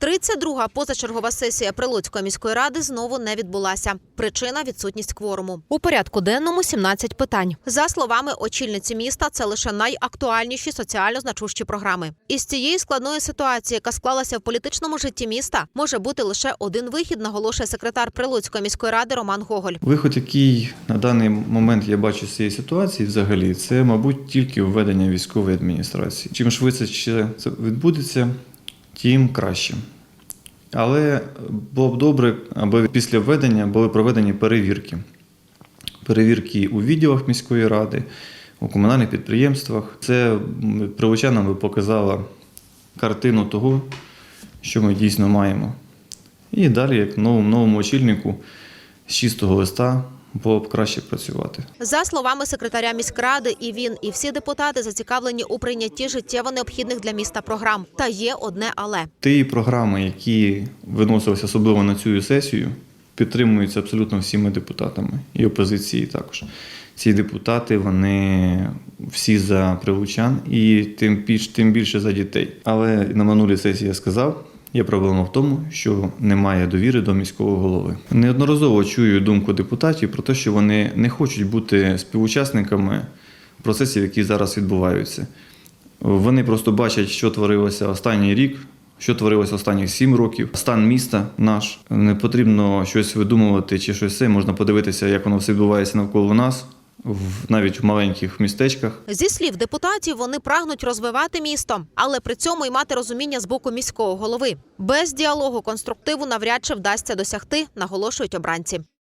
32-га позачергова сесія Прилуцької міської ради знову не відбулася. Причина відсутність кворуму. У порядку денному 17 питань. За словами очільниці міста, це лише найактуальніші соціально значущі програми. Із цієї складної ситуації, яка склалася в політичному житті міста, може бути лише один вихід, наголошує секретар Прилуцької міської ради Роман Гоголь. Виход, який на даний момент я бачу з цієї ситуації, взагалі, це, мабуть, тільки введення військової адміністрації. Чим швидше ще це відбудеться, тим краще. Але було б добре, аби після введення були проведені перевірки. Перевірки у відділах міської ради, у комунальних підприємствах. Це прилучанам би показало картину того, що ми дійсно маємо. І далі, як новому, новому очільнику, з чистого листа було б краще працювати. За словами секретаря міськради, і він, і всі депутати зацікавлені у прийнятті життєво необхідних для міста програм. Та є одне але. Ті програми, які виносилися особливо на цю сесію, підтримуються абсолютно всіма депутатами і опозиції також. Ці депутати вони всі за прилучан і тим більше за дітей. Але на минулій сесії я сказав. Є проблема в тому, що немає довіри до міського голови. Неодноразово чую думку депутатів про те, що вони не хочуть бути співучасниками процесів, які зараз відбуваються. Вони просто бачать, що творилося останній рік, що творилося останніх сім років. Стан міста наш не потрібно щось видумувати чи щось це. Можна подивитися, як воно все відбувається навколо нас, в- навіть в маленьких містечках. Зі слів депутатів, вони прагнуть розвивати місто, але при цьому й мати розуміння з боку міського голови. Без діалогу конструктиву навряд чи вдасться досягти, наголошують обранці.